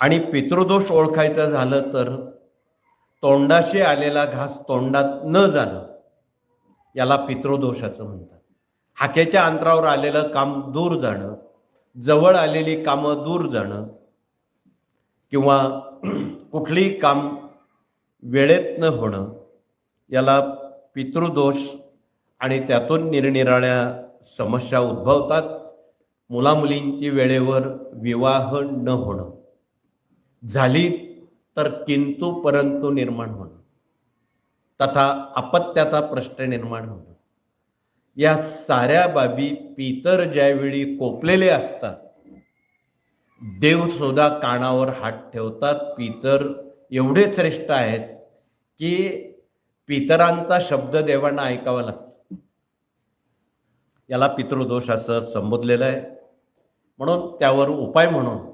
आणि पितृदोष ओळखायचं झालं तर तोंडाशी आलेला घास तोंडात न जाणं याला पितृदोष असं म्हणतात. हाकेच्या अंतरावर आलेलं काम दूर जाणं जवळ आलेली कामं दूर जाणं किंवा कुठलीही काम वेळेत न होणं याला पितृदोष आणि त्यातून निरनिराळ्या समस्या उद्भवतात. मुलामुलींची वेळेवर विवाह न होणं. झाली तर किंतु परंतु निर्माण होणं. तथा अपत्याचा प्रश्न निर्माण होणं. या साऱ्या बाबी पितर ज्यावेळी कोपलेले असतात देव सुद्धा कानावर हात ठेवतात. पितर एवढे श्रेष्ठ आहेत की पितरांचा शब्द देवांना ऐकावा लागतो. याला पितृदोष असं संबोधलेलं आहे. म्हणून त्यावर उपाय म्हणून